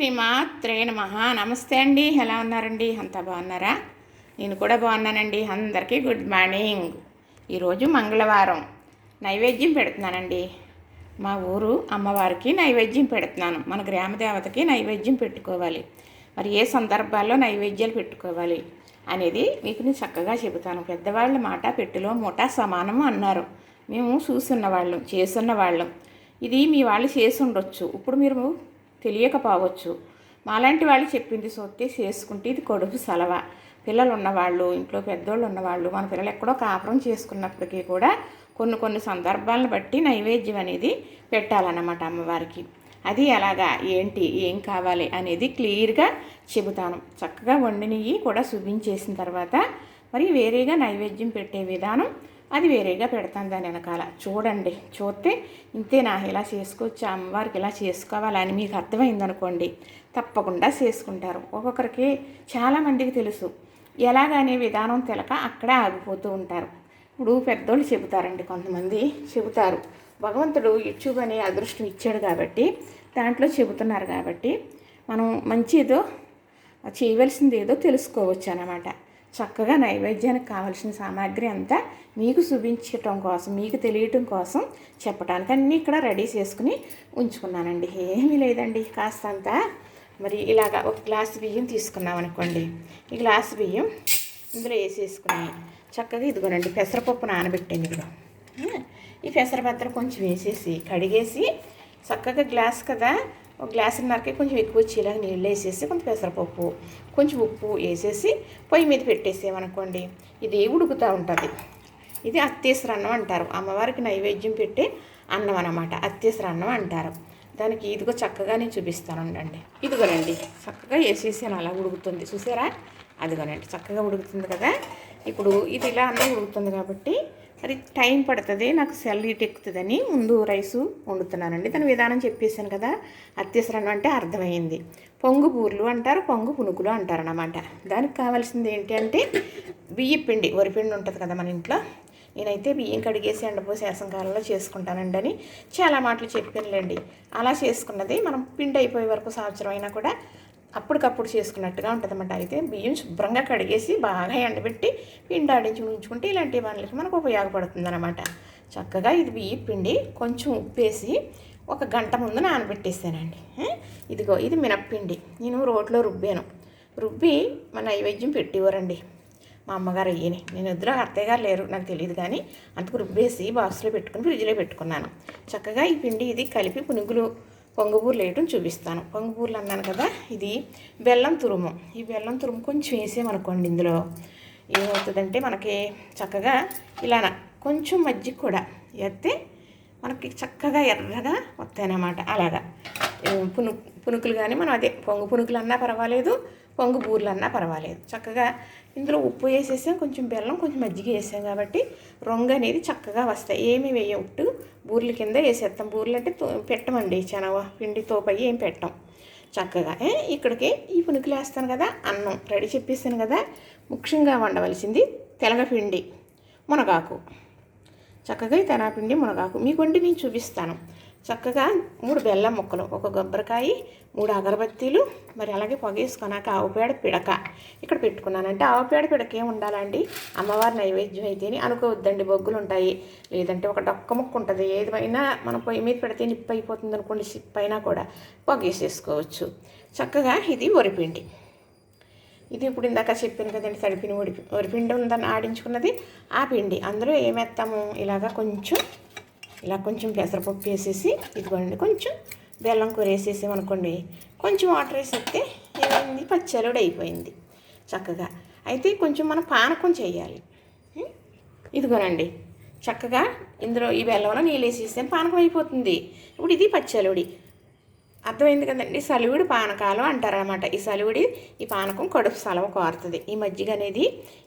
శ్రీమాత్రే నమ. నమస్తే అండి. ఎలా ఉన్నారండి? అంతా బాగున్నారా? నేను కూడా బాగున్నానండి. అందరికీ గుడ్ మార్నింగ్. ఈరోజు మంగళవారం. నైవేద్యం పెడుతున్నానండి. మా ఊరు అమ్మవారికి నైవేద్యం పెడుతున్నాను. మన గ్రామదేవతకి నైవేద్యం పెట్టుకోవాలి. మరి ఏ సందర్భాల్లో నైవేద్యాలు పెట్టుకోవాలి అనేది మీకు నేను చక్కగా చెబుతాను. పెద్దవాళ్ళ మాట పెట్టులో మూట సమానము అన్నారు. మేము చూసున్న వాళ్ళం చేసున్న వాళ్ళం ఇది మీ వాళ్ళు చేసి ఉండొచ్చు. ఇప్పుడు మీరు తెలియకపోవచ్చు మాలాంటి వాళ్ళు చెప్పింది సొత్తే చేసుకుంటే ఇది కొడుకు సలవ. పిల్లలు ఉన్నవాళ్ళు ఇంట్లో పెద్దోళ్ళు ఉన్నవాళ్ళు మన పిల్లలు ఎక్కడో కాపురం చేసుకున్నప్పటికీ కూడా కొన్ని కొన్ని సందర్భాలను బట్టి నైవేద్యం అనేది పెట్టాలన్నమాట అమ్మవారికి. అది ఎలాగా ఏంటి ఏం కావాలి అనేది క్లియర్గా చెబుతాను. చక్కగా వండినవి కూడా శుభించేసిన తర్వాత మరి వేరేగా నైవేద్యం పెట్టే విధానం అది వేరేగా పెడతాను దాని వెనకాల. చూడండి చూస్తే ఇంతేనా ఇలా చేసుకోవచ్చు అమ్మవారికి ఇలా చేసుకోవాలని మీకు అర్థమైందనుకోండి. తప్పకుండా చేసుకుంటారు. ఒక్కొక్కరికి చాలామందికి తెలుసు. ఎలాగనే విధానం తెలక అక్కడే ఆగిపోతూ ఉంటారు. ఇప్పుడు పెద్దోళ్ళు చెబుతారండి కొంతమంది చెబుతారు. భగవంతుడు యూట్యూబ్ అనే అదృష్టం ఇచ్చాడు కాబట్టి దాంట్లో చెబుతున్నారు కాబట్టి మనం మంచి ఏదో చేయవలసింది ఏదో తెలుసుకోవచ్చు అన్నమాట. చక్కగా నైవేద్యానికి కావలసిన సామాగ్రి అంతా మీకు చూపించటం కోసం మీకు తెలియటం కోసం చెప్పడానికి అన్నీ ఇక్కడ రెడీ చేసుకుని ఉంచుకున్నానండి. ఏమీ లేదండి. కాస్తంత మరి ఇలాగా ఒక గ్లాస్ బియ్యం తీసుకున్నాం అనుకోండి. ఈ గ్లాస్ బియ్యం ఇందులో వేసేసుకుని చక్కగా ఇదిగోనండి పెసరపప్పు నానబెట్టింది ఇదిగో ఈ పెసరపత్ర కొంచెం వేసేసి కడిగేసి చక్కగా గ్లాస్ కదా ఒక గ్లాసున్నరకే కొంచెం ఎక్కువ వచ్చేలాగా నీళ్ళు వేసేసి కొంచెం పెసరపప్పు కొంచెం ఉప్పు వేసేసి పొయ్యి మీద పెట్టేసేమనుకోండి ఇది ఉడుకుతూ ఉంటుంది. ఇది అత్తేసర అన్నం అంటారు. అమ్మవారికి నైవేద్యం పెట్టే అన్నం అనమాట అత్తేసర అన్నం అంటారు. దానికి ఇదిగో చక్కగా నేను చూపిస్తాను ఉండండి. ఇదిగోనండి చక్కగా వేసేసాను. అలా ఉడుకుతుంది. చూసారా? అదిగోనండి చక్కగా ఉడుకుతుంది కదా? ఇప్పుడు ఇది ఇలా అన్నం ఉడుకుతుంది కాబట్టి మరి టైం పడుతుంది నాకు సెల్ ఎక్కుతుందని ముందు రైసు వండుతున్నానండి. దాని విధానం చెప్పేసాను కదా అత్యవసరం అంటే అర్థమైంది. పొంగు బూర్లు అంటారు పొంగు పునుకులు అంటారు అన్నమాట దానికి కావాల్సింది ఏంటి అంటే బియ్య పిండి వరిపిండి ఉంటుంది కదా మన ఇంట్లో. నేనైతే బియ్యం కడిగేసి ఎండపోసి వేసంకాలంలో చేసుకుంటానండి అని చాలా మాటలు చెప్పానులేండి. అలా చేసుకున్నది మనం పిండి అయిపోయే వరకు సంవత్సరం అయినా కూడా అప్పటికప్పుడు చేసుకున్నట్టుగా ఉంటుందన్నమాట. అయితే బియ్యం శుభ్రంగా కడిగేసి బాగా ఎండబెట్టి పిండి ఆడించి ఉంచుకుంటే ఇలాంటి పనులకి మనకు ఉపయోగపడుతుంది అనమాట చక్కగా ఇది బియ్య పిండి కొంచెం ఉప్పేసి ఒక గంట ముందు నానబెట్టేసానండి. ఇదిగో ఇది మినప్పిండి నేను రోట్లో రుబ్బాను. రుబ్బి మన నైవేద్యం పెట్టేవారండి. మా అమ్మగారు అయ్యని. నేను ఇద్దరు అత్తయ్య గారు లేరు నాకు తెలియదు కానీ అందుకు రుబ్బేసి బాక్స్లో పెట్టుకుని ఫ్రిడ్జ్లో పెట్టుకున్నాను. చక్కగా ఈ పిండి ఇది కలిపి పునుగులు పొంగుబూరలు వేయటం చూపిస్తాను. పొంగుబూరలు అన్నాను కదా ఇది బెల్లం తురుము. ఈ బెల్లం తురుము కొంచెం వేసేమనుకోండి ఇందులో. ఏమవుతుందంటే మనకి చక్కగా ఇలా కొంచెం మజ్జిగ కూడా వేస్తే మనకి చక్కగా ఎర్రగా వస్తాయన్నమాట. అలాగా. పును పునుకులు కానీ మనం అదే పొంగు పునుకులు అన్నా పర్వాలేదు పొంగు బూర్లు అన్నా పర్వాలేదు. చక్కగా ఇందులో ఉప్పు వేసేసాం కొంచెం బెల్లం కొంచెం మజ్జిగ వేసాం కాబట్టి రొంగ అనేది చక్కగా వస్తాయి. ఏమి వేయవుట్టు బూర్ల కింద వేసేస్తాం. బూర్లు అంటే పెట్టమండి చనవ పిండి తోపయ్యి ఏం పెట్టాం. చక్కగా ఇక్కడికి ఈ పునుకులు వేస్తాను కదా అన్నం రెడీ చెప్పేస్తాను కదా ముఖ్యంగా వండవలసింది తెలగపిండి మునగాకు. చక్కగా తెనాపిండి మునగాకు. మీకు వండి నేను చూపిస్తాను. చక్కగా మూడు బెల్లం ముక్కలు ఒక కొబ్బరికాయ మూడు అగరబత్తీలు మరి అలాగే పొగేసుకున్నాక ఆవుపేడ పిడక. ఇక్కడ పెట్టుకున్నానంటే ఆవుపేడ పిడక ఏం ఉండాలండి? అమ్మవారి నైవేద్యం అయితేనే అనుకోవద్దండి బొగ్గులు ఉంటాయి లేదంటే ఒక డొక్క ముక్క ఉంటుంది ఏదైనా మనం పొయ్యి మీద పెడితే నిప్పు అయిపోతుంది అనుకోండి సిప్ అయినా కూడా పొగేసేసుకోవచ్చు చక్కగా ఇది వరిపిండి. ఇది ఇప్పుడు ఇందాక చెప్పాను కదండి తడిపిన వరి వరిపిండి ఉందని ఆడించుకున్నది. ఆ పిండి అందులో ఏమేస్తాము ఇలాగా కొంచెం ఇలా కొంచెం పెసరపప్పు వేసేసి ఇదిగోండి కొంచెం బెల్లం కూర వేసేసామనుకోండి కొంచెం వాటర్ వేసేస్తే ఏమైంది? పచ్చలుడు అయిపోయింది చక్కగా. అయితే కొంచెం మనం పానకం చేయాలి. ఇదిగోనండి చక్కగా ఇందులో ఈ బెల్లంలో నీళ్ళు వేసేస్తే పానకం అయిపోతుంది. ఇప్పుడు ఇది పచ్చలుడి అర్థమైంది కదండి? సలివిడి పానకాలు అంటారనమాట ఈ సలివిడి ఈ పానకం కడుపు సలవ కోరుతుంది. ఈ మజ్జిగ అనేది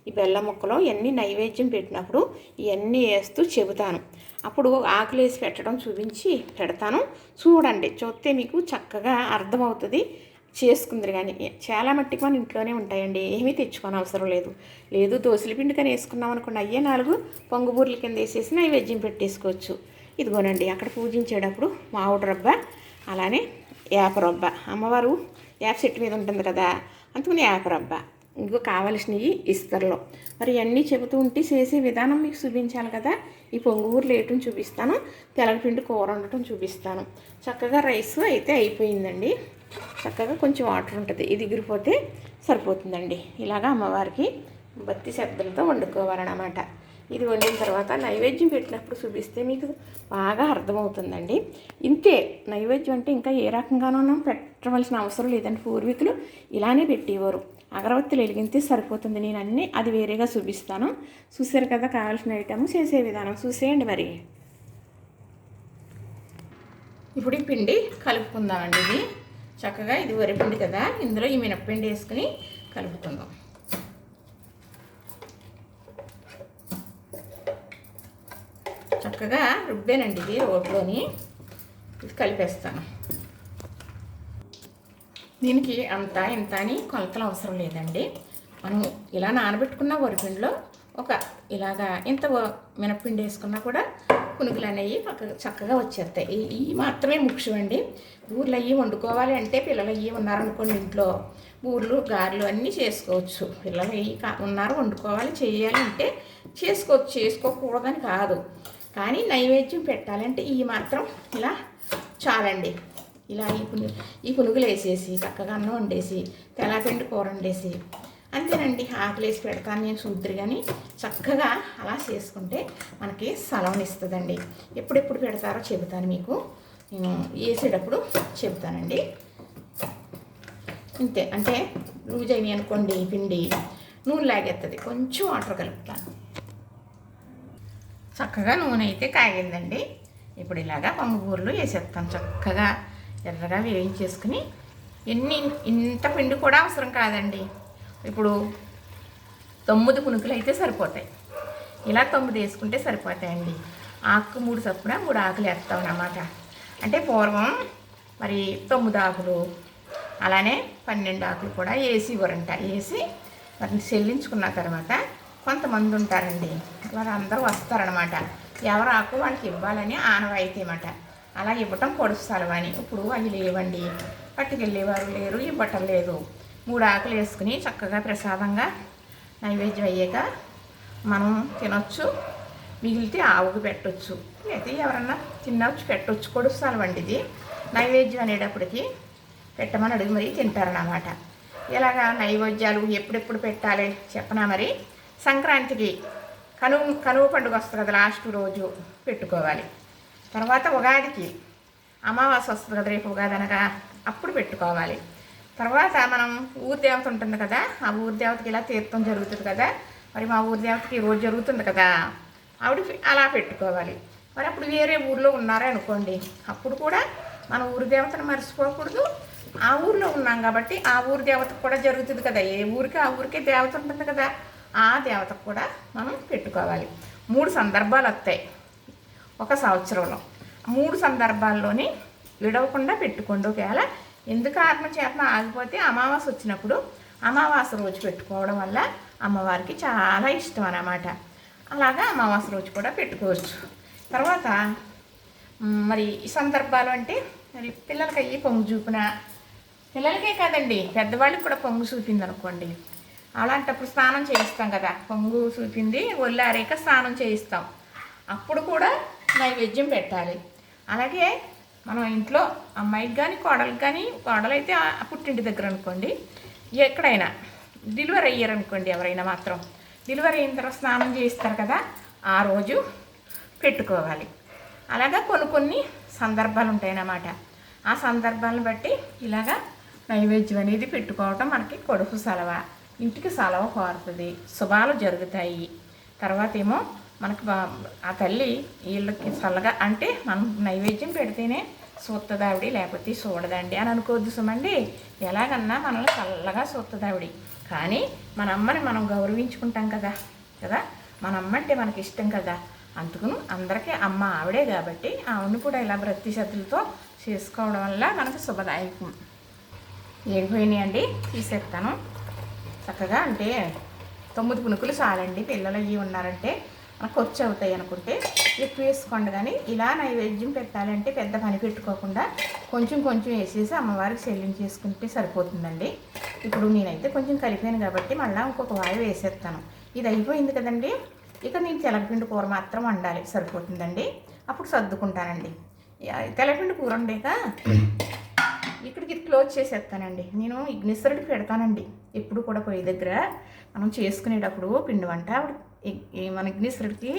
ఈ బెల్లం ముక్కలో ఇవన్నీ నైవేద్యం పెట్టినప్పుడు ఇవన్నీ వేస్తూ చెబుతాను. అప్పుడు ఆకులు వేసి పెట్టడం చూపించి పెడతాను. చూడండి చూస్తే మీకు చక్కగా అర్థమవుతుంది. చేసుకుందరు కానీ చాలా మట్టికి మన ఇంట్లోనే ఉంటాయండి. ఏమీ తెచ్చుకోని అవసరం లేదు. లేదు దోశల పిండి కానీ వేసుకున్నాం అనుకోండి అయ్యే నాలుగు పొంగుబూర్ల కింద వేసేసి నైవేద్యం పెట్టేసుకోవచ్చు. ఇదిగోనండి అక్కడ పూజించేటప్పుడు మామిడి రబ్బ అలానే యాపరొబ్బ. అమ్మవారు యాప చెట్టు మీద ఉంటుంది కదా అందుకని యాపరొబ్బ. ఇంకో కావలసినవి ఇస్తర్లో. మరి ఇవన్నీ చెబుతూ ఉంటే చేసే విధానం మీకు చూపించాలి కదా. ఈ పొంగూరు లేటం చూపిస్తాను తెలగపిండి కూర ఉండటం చూపిస్తాను. చక్కగా రైస్ అయితే అయిపోయిందండి. చక్కగా కొంచెం వాటర్ ఉంటుంది. ఇది ఎగిరిపోతే సరిపోతుందండి. ఇలాగా అమ్మవారికి బత్తి శబ్దంతో వండుకోవాలన్నమాట. ఇది వండిన తర్వాత నైవేద్యం పెట్టినప్పుడు చూపిస్తే మీకు బాగా అర్థమవుతుందండి. ఇంతే నైవేద్యం అంటే ఇంకా ఏ రకంగానూ పెట్టవలసిన అవసరం లేదండి. పూర్వీకులు ఇలానే పెట్టేవారు. అగరవత్తులు వెలిగితే సరిపోతుంది. నేను అన్నీ అది వేరేగా చూపిస్తాను. చూసారు కదా కావాల్సిన ఐటమ్ చేసే విధానం. చూసేయండి మరి. ఇప్పుడు ఈ పిండి కలుపుకుందామండి ఇది. చక్కగా ఇది వరిపిండి కదా ఇందులో ఈ మినప్పిండి వేసుకుని కలుపుకుందాం. చక్కగా రుబ్బేనండి ఇది రోడ్లోని ఇది కలిపేస్తాను. దీనికి అంత ఇంత అని కొలతలు అవసరం లేదండి. మనం ఇలా నానబెట్టుకున్న వరిపిండిలో ఒక ఇలాగా ఇంత మినప్పిండి వేసుకున్నా కూడా పునుగులు అనేవి చక్కగా వచ్చేస్తాయి. ఈ- మాత్రమే ముఖ్యం అండి ఊర్లు అయ్యి వండుకోవాలి అంటే పిల్లలు అయ్యి ఉన్నారనుకోండి ఇంట్లో. ఊర్లు గారెలు అన్నీ చేసుకోవచ్చు. పిల్లలు అయ్యి ఉన్నారు వండుకోవాలి చేయాలి అంటే చేసుకోవచ్చు. చేసుకోకూడదని కాదు. కానీ నైవేద్యం పెట్టాలంటే ఈ మాత్రం ఇలా చాలండి. ఇలా ఈ పును ఈ పునుగులు వేసేసి చక్కగా అన్నం వండేసి తెల్లపిండి కూర వండేసి అంతేనండి. ఆకలి వేసి పెడతాను నేను చూద్దరు కానీ చక్కగా అలా చేసుకుంటే మనకి సలవనిస్తుందండి ఎప్పుడెప్పుడు పెడతారో చెబుతాను మీకు. నేను వేసేటప్పుడు చెబుతానండి. అంతే అంటే లూజ్ అయినాయి అనుకోండి పిండి నూనె లాగేస్తుంది కొంచెం వాటర్ కలుపుతాను. చక్కగా నూనె అయితే కాగిందండి. ఇప్పుడు ఇలాగా పొంగూరలు వేసేస్తాను చక్కగా. ఎర్రగా వేయించేసుకుని ఎన్ని ఇంత పిండి కూడా అవసరం కాదండి. ఇప్పుడు తొమ్మిది పునుకులు అయితే సరిపోతాయి. ఇలా తొమ్మిది వేసుకుంటే సరిపోతాయండి. ఆకు మూడు చప్పున మూడు ఆకులు వేస్తాం అన్నమాట. అంటే పూర్వం మరి తొమ్మిది ఆకులు అలానే పన్నెండు ఆకులు కూడా వేసి ఇవ్వరంట వేసి వాటిని చెల్లించుకున్న తర్వాత కొంతమంది ఉంటారండి. వారందరూ వస్తారనమాట ఎవరు ఆకు వాళ్ళకి ఇవ్వాలని ఆనవాయితీ అన్నమాట. అలా ఇవ్వటం పొడుస్తారు అని ఇప్పుడు అవి లేవండి. పట్టుకెళ్ళేవారు లేరు ఇవ్వటం లేదు. మూడు ఆకులు వేసుకుని చక్కగా ప్రసాదంగా నైవేద్యం అయ్యాక మనం తినొచ్చు మిగిలితే ఆవుకు పెట్టొచ్చు. లేకపోతే ఎవరన్నా తినవచ్చు పెట్టొచ్చు. కొడుస్తాను వండిది నైవేద్యం అనేటప్పటికి పెట్టమని అడిగి మరీ తింటారన్నమాట. ఇలాగా నైవేద్యాలు ఎప్పుడెప్పుడు పెట్టాలి చెప్పనా మరి? సంక్రాంతికి కనువు కనువు పండుగ వస్తుంది కదా లాస్ట్ రోజు పెట్టుకోవాలి. తర్వాత ఉగాదికి అమావాస్య వస్తుంది కదా రేపు ఉగాది అనగా అప్పుడు పెట్టుకోవాలి. తర్వాత మనం ఊరి దేవత ఉంటుంది కదా ఆ ఊరి దేవతకి ఇలా తీర్థం జరుగుతుంది కదా మరి మా ఊరి దేవతకి ఈ రోజు జరుగుతుంది కదా ఆవిడ అలా పెట్టుకోవాలి. మరి అప్పుడు వేరే ఊర్లో ఉన్నారే అనుకోండి అప్పుడు కూడా మన ఊరి దేవతను మర్చిపోకూడదు. ఆ ఊర్లో ఉన్నాం కాబట్టి ఆ ఊరి దేవతకు కూడా జరుగుతుంది కదా ఏ ఊరికి ఆ ఊరికే దేవత ఉంటుంది కదా ఆ దేవతకు కూడా మనం పెట్టుకోవాలి. మూడు సందర్భాలు వస్తాయి. ఒక సంవత్సరంలో. మూడు సందర్భాల్లోనే విడవకుండా పెట్టుకోండి ఒకవేళ. ఎందుకు కారణం చేతన ఆగిపోతే అమావాస్య వచ్చినప్పుడు అమావాస్య రోజు పెట్టుకోవడం వల్ల అమ్మవారికి చాలా ఇష్టం అన్నమాట. అలాగా అమావాస్య రోజు కూడా పెట్టుకోవచ్చు. తర్వాత మరి ఈ సందర్భాలు అంటే మరి పిల్లలకి అయ్యి పొంగు చూపిన. పిల్లలకే కాదండి పెద్దవాళ్ళకి కూడా పొంగు చూపింది అనుకోండి. అలాంటప్పుడు స్నానం చేయిస్తాం కదా పొంగు చూపింది ఒళ్ళారేక స్నానం చేయిస్తాం. అప్పుడు కూడా నైవేద్యం పెట్టాలి. అలాగే మనం ఇంట్లో అమ్మాయికి కానీ కోడలికి కానీ కోడలైతే పుట్టింటి దగ్గర అనుకోండి ఎక్కడైనా డెలివరీ అయ్యారు అనుకోండి ఎవరైనా మాత్రం. డెలివరీ అయిన తర్వాత స్నానం చేయిస్తారు కదా ఆ రోజు పెట్టుకోవాలి. అలాగా కొన్ని కొన్ని సందర్భాలు ఉంటాయన్నమాట. ఆ సందర్భాలను బట్టి ఇలాగా నైవేద్యం అనేది పెట్టుకోవటం మనకి కొడుకు సెలవ. ఇంటికి సెలవు కోరుతుంది. శుభాలు జరుగుతాయి. తర్వాత ఏమో మనకు ఆ తల్లి వీళ్ళకి చల్లగా అంటే మనం నైవేద్యం పెడితేనే చూస్తుందావిడి లేకపోతే చూడదండి అని అనుకోవద్దు సుమండి. ఎలాగన్నా మనల్ని చల్లగా చూస్తుందావిడి కానీ మన అమ్మని మనం గౌరవించుకుంటాం కదా కదా? మన అమ్మ అంటే మనకి ఇష్టం కదా. అందుకును అందరికీ అమ్మ ఆవిడే కాబట్టి ఆవిడని కూడా ఇలా భక్తి శ్రద్ధలతో చేసుకోవడం వల్ల మనకు శుభదాయకం. ఏడిపోయినాయండి తీసేస్తాను. చక్కగా అంటే తొమ్మిది పునుకులు చాలండి పిల్లలు అవి ఉన్నారంటే. ఖర్చు అవుతాయి అనుకుంటే ఎక్కువ వేసుకోండి కానీ ఇలా నైవేద్యం పెట్టాలంటే పెద్ద పని పెట్టుకోకుండా కొంచెం కొంచెం వేసేసి అమ్మవారికి చెల్లించేసుకుంటే సరిపోతుందండి. ఇప్పుడు నేనైతే కొంచెం కలిపాను కాబట్టి మళ్ళీ ఇంకొక వాయి వేసేస్తాను. ఇది అయిపోయింది కదండి. ఇక నేను తెలగపిండి కూర మాత్రం వండాలి సరిపోతుందండి. అప్పుడు సర్దుకుంటానండి. తెలపిండి కూర ఉండేక ఇక్కడికి ఇది క్లోజ్ చేసేస్తానండి. నేను ఇగ్నిసరుడికి పెడతానండి. ఎప్పుడు కూడా పొయ్యి దగ్గర. మనం చేసుకునేటప్పుడు పిండి వంట మన ఇగ్నిసరుడికి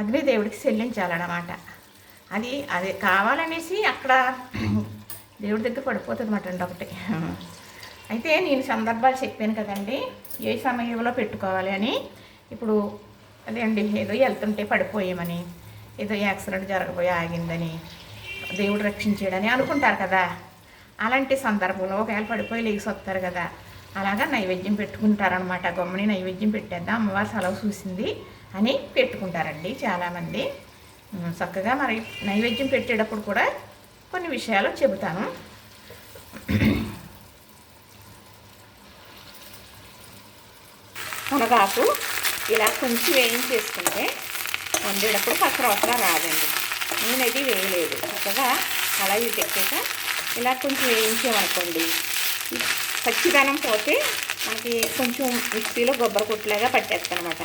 అగ్నిదేవుడికి చెల్లించాలన్నమాట అది అది కావాలనేసి అక్కడ దేవుడి దగ్గర పడిపోతుంది మాట అండి ఒకటి. అయితే నేను సందర్భాలు చెప్పాను కదండి ఏ సమయంలో పెట్టుకోవాలి అని. ఇప్పుడు అదే అండి ఏదో వెళ్తుంటే పడిపోయామని ఏదో యాక్సిడెంట్ జరగబోయి ఆగిందని దేవుడు రక్షించాడని అనుకుంటారు కదా. అలాంటి సందర్భంలో ఒకవేళ పడిపోయి లేచి వస్తారు కదా అలాగా నైవేద్యం పెట్టుకుంటారనమాట గమ్మని నైవేద్యం పెట్టేద్దాం. అమ్మవారు సెలవు చూసింది అని పెట్టుకుంటారండి చాలామంది. చక్కగా మరి నైవేద్యం పెట్టేటప్పుడు కూడా కొన్ని విషయాలు చెబుతాను. మనగాకు ఇలా కొంచెం వేయించేసుకుంటే వండేటప్పుడు పక్క అవసరం రాదండి. నేనైతే వేయలేదు. చక్కగా అలా ఇది పెట్టాక ఇలా కొంచెం వేయించామనుకోండి పచ్చిదనం పోతే మనకి కొంచెం మిక్సీలో కొబ్బరి కొట్టులాగా పట్టేస్తానమాట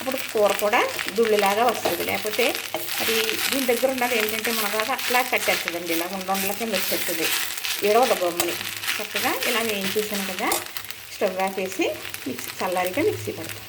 అప్పుడు కూర కూడా దుళ్ళులాగా వస్తుంది. లేకపోతే అది దీని దగ్గర ఉన్నది ఏంటంటే మునగాక అట్లా కట్టేస్తుందండి. ఇలా ఉండల కింద వచ్చేస్తుంది. ఏడవదు బొమ్మని చక్కగా ఇలా వేయించేసాను కదా. స్టవ్ ఆపేసి మిక్సీ చల్లారిగా మిక్సీ పడతాం.